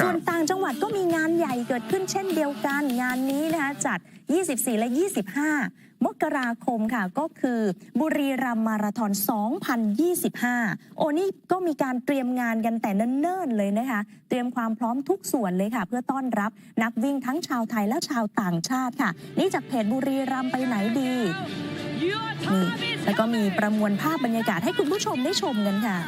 ครับส่วนต่างจังหวัดก็มีงานใหญ่เกิดขึ้นเช่นเดียวกัน งานนี้นะคะจัด 24 และ 25 มกราคมค่ะ ก็คือบุรีรัมย์มาราธอน 2025 โอ้นี่ก็มีการเตรียมงานกันแต่เนิ่นๆเลยนะคะ เตรียมความพร้อมทุกส่วนเลยค่ะ เพื่อต้อนรับนักวิ่งทั้งชาวไทยและชาวต่างชาติค่ะ นี่จากเพจบุรีรัมย์ไปไหนดีนี่แล้วก็มีประมวลภาพบรรยากาศให้คุณผู้ชมได้ชมกันค่ะ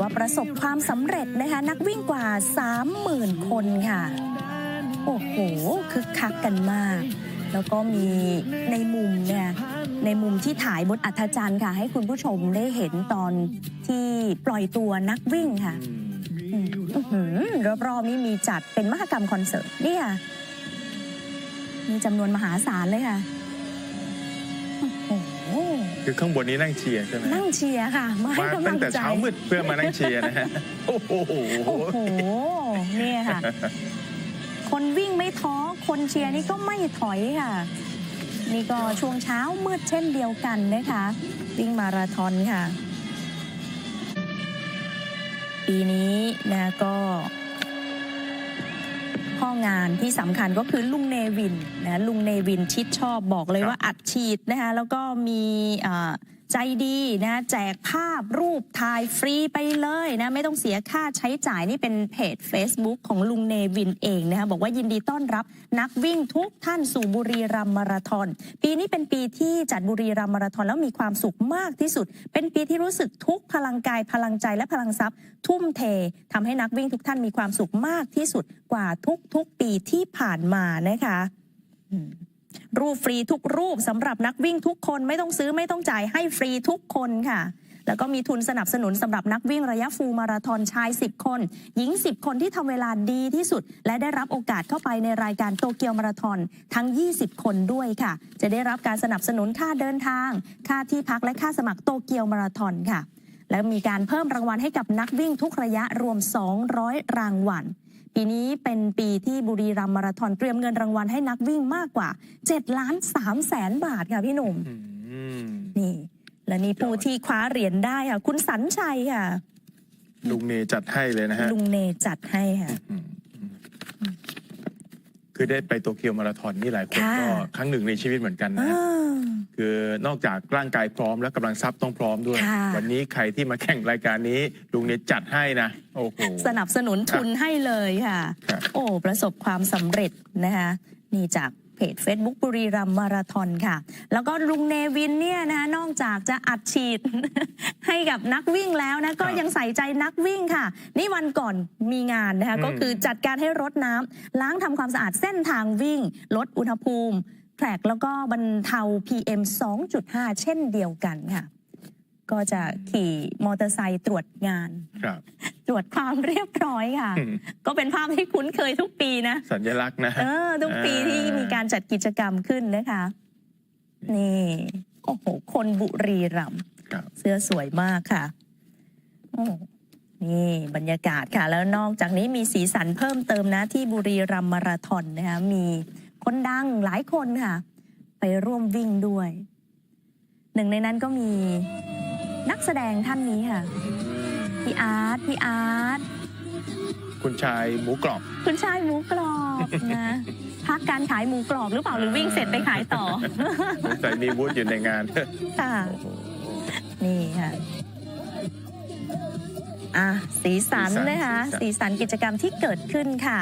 ว่าประสบความสำเร็จนะคะ นักวิ่งกว่า 30,000 คนค่ะ โอ้โหคึกคักกันมาก แล้วก็มีในมุมเนี่ยในมุมที่ถ่ายบนอัธจันทร์ค่ะ ให้คุณผู้ชมได้เห็นตอนที่ปล่อยตัวนักวิ่งค่ะอืมรอบๆนี้มีจัดเป็นมหกรรมคอนเสิร์ตนี่ค่ะมีจำนวนมหาศาลเลยค่ะ คือข้างบนนี้นั่งเชียร์ใช่ไหมนั่งเชียร์ค่ะ มาให้มากำลัตั้งงแต่ใจ เช้ามืดเพื่อมานั่งเชียร์นะฮะโอ้โห โอ้โห เนี่ยค่ะ คนวิ่งไม่ท้อ คนเชียร์นี่ก็ไม่ถอยค่ะ นี่ก็ช่วงเช้ามืดเช่นเดียวกันนะคะ วิ่งมาราธอนค่ะ ปีนี้นะก็ พ่องานที่สำคัญก็คือลุงเนวินนะลุงเนวินชิดชอบบอกเลยว่าอัดฉีดนะคะแล้วก็มีอ่า ใจดีนะแจกภาพรูปถ่ายฟรีไปเลยนะไม่ต้องเสียค่าใช้จ่ายนี่เป็นเพจ Facebook ของลุงเนวินเองนะคะบอกว่ายินดีต้อนรับนักวิ่งทุกท่านสู่บุรีรัมมาราธอนปีนี้เป็นปีที่จัดบุรีรัมมาราธอนแล้วมีความสุขมากที่สุด เป็นปีที่รู้สึกทุกพลังกายพลังใจและพลังทรัพย์ ทุ่มเททำให้นักวิ่งทุกท่านมีความสุขมากที่สุดกว่าทุกๆปีที่ผ่านมานะคะอืม รูปฟรีทุกรูปสำหรับนักวิ่งทุกคนไม่ต้องซื้อไม่ต้องจ่ายให้ฟรีทุกคนค่ะ แล้วก็มีทุนสนับสนุนสำหรับนักวิ่งระยะฟูลมาราธอนชาย 10 คน หญิง 10 คนที่ทำเวลาดีที่สุด และได้รับโอกาสเข้าไปในรายการโตเกียวมาราธอนทั้ง 20 คนด้วยค่ะ จะได้รับการสนับสนุนค่าเดินทาง ค่าที่พักและค่าสมัครโตเกียวมาราธอนค่ะ และมีการเพิ่มรางวัลให้กับนักวิ่งทุกระยะรวม 200 รางวัล ปีนี้เป็นปีที่บุรีรัมย์มาราธอนเตรียมเงินรางวัลให้นักวิ่งมากกว่า7ล้าน3แสนบาทค่ะพี่หนุ่มอืมนี่ และนี่ผู้ที่คว้าเหรียญได้ค่ะ คุณสัญชัยค่ะ ลุงเนจัดให้เลยนะฮะ ลุงเนจัดให้ค่ะอืมอืมคือได้ไปโตเกียวมาราธอนนี่หลายคนค่ะก็ครั้งหนึ่งในชีวิตเหมือนกันนะอ่า คือนอกจากร่างกายพร้อมแล้วกำลังทรัพย์ต้องพร้อมด้วย ค่ะ วันนี้ใครที่มาแข่งรายการนี้ลุงเนจัดให้นะโอ้โห สนับสนุนทุนให้เลยค่ะ ครับ โอ้ ประสบความสำเร็จนะคะนี่จากเพจ Facebook บุรีรัมย์มาราธอนค่ะ แล้วก็ลุงเนวินเนี่ยนะคะนอกจากจะอัดฉีด ให้กับนักวิ่งแล้วนะก็ครับยังใส่ใจนักวิ่งค่ะ นี่วันก่อนมีงานนะคะอืม ก็คือจัดการให้รดน้ำล้างทำความสะอาดเส้นทางวิ่ง ลดอุณหภูมิ แทร็กแล้วก็บรรเทา PM 2.5 เช่นเดียวกันค่ะ ก็จะขี่มอเตอร์ไซค์ตรวจงาน ครับ ตรวจความเรียบร้อยค่ะอืมก็เป็นภาพที่คุ้นเคยทุกปีนะ สัญลักษณ์นะเออทุกปีที่มีการจัดกิจกรรมขึ้นนะคะ นี่โอ้โห คนบุรีรัมย์ครับเสื้อสวยมากค่ะโอ้นี่บรรยากาศค่ะ แล้วนอกจากนี้มีสีสันเพิ่มเติมนะที่บุรีรัมย์มาราธอนนะคะมี คนดังหลายคนค่ะ ไปร่วมวิ่งด้วย หนึ่งในนั้นก็มีนักแสดงท่านนี้ค่ะ พี่อาร์ตพี่อาร์ตคุณชายหมูกรอบ คุณชายหมูกรอบนะพักการขายหมูกรอบหรือเปล่าหรือวิ่งเสร็จไปขายต่อสงสัยมีบูธอยู่ในงานค่ะโอ้โหนี่ค่ะอะสีสันสีสันนะคะสีสันสีสันกิจกรรมที่เกิดขึ้นค่ะ